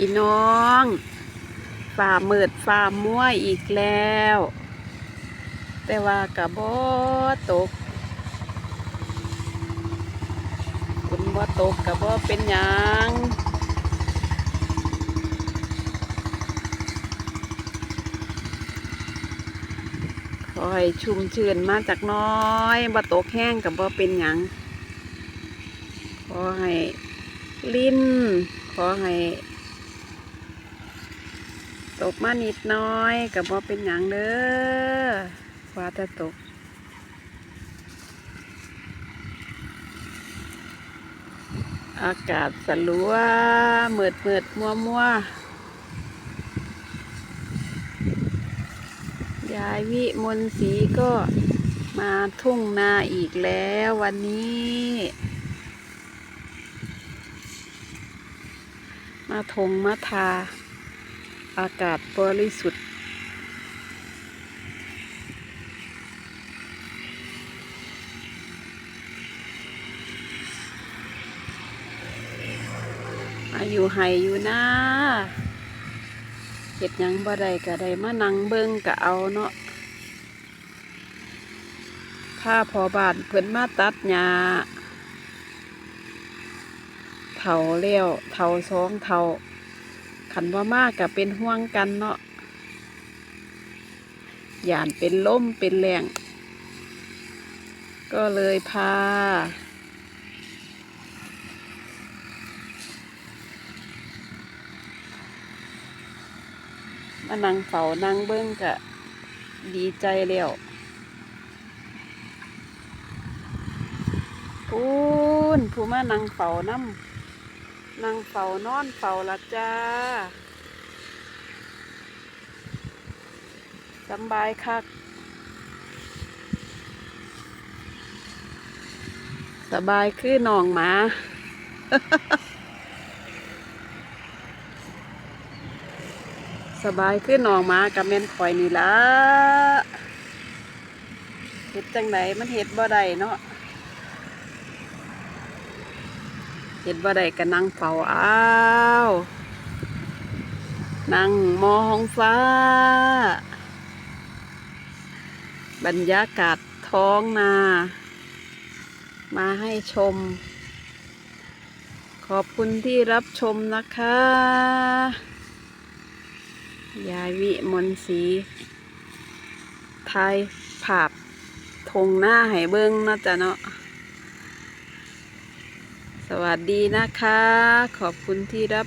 พี่น้องฝ่ามืดฝ่ามัวอีกแล้ว แต่ว่ากระบ่ตกฝนบ่ตกกระบ่เป็นยังขอให้ชุ่มชื่นมาจากน้อยบ่ตกแห้งกับบ่เป็นยังขอให้ลิ้นขอให้ กมานิดน้อยกับบ่เป็นหยังเด้อว่าแต่ตกอากาศสลัวเมืดเมืดมัวมัวยายวิมนต์ศรีก็มาทุ่งนาอีกแล้ววันนี้ มาทงมาทา อากาศบริสุทธิ์อายุไห้อยู่นะเห็ดยังบ่ได้ก็ได้มานั่งเบิ่งก็เอาเนาะถ้าพอบานเพิ่นมาตัดหญ้าเถาเลี้ยวเถาสองเถา ขันว่ามากกับเป็นห่วงกันเนาะหยานเป็นล่มเป็นแรงก็เลยพา มานั่งเฝ้านั่งเบิ้งกะดีใจแล้วปูนผู้มานั่งเฝ้าน้ำ นั่งเฝ้านอนเฝ้าละจ้าสบายคักสบายคือนองหมา สบายขึ้นนองหมากับแม่นข่อยนี่ละเฮ็ดจังไหนมันเฮ็ดบ่ได้เนาะเฮ็ดบ่ได้ก็นั่งเฝ้าอ้าวนั่งมองฟ้า บรรยากาศท้องนา มาให้ชม ขอบคุณที่รับชมนะคะ ยายวิมนต์ศรีไทยภาพทงหน้าให้เบิ้งนาะจ๊ะเนาะ สวัสดีนะคะ ขอบคุณที่รับ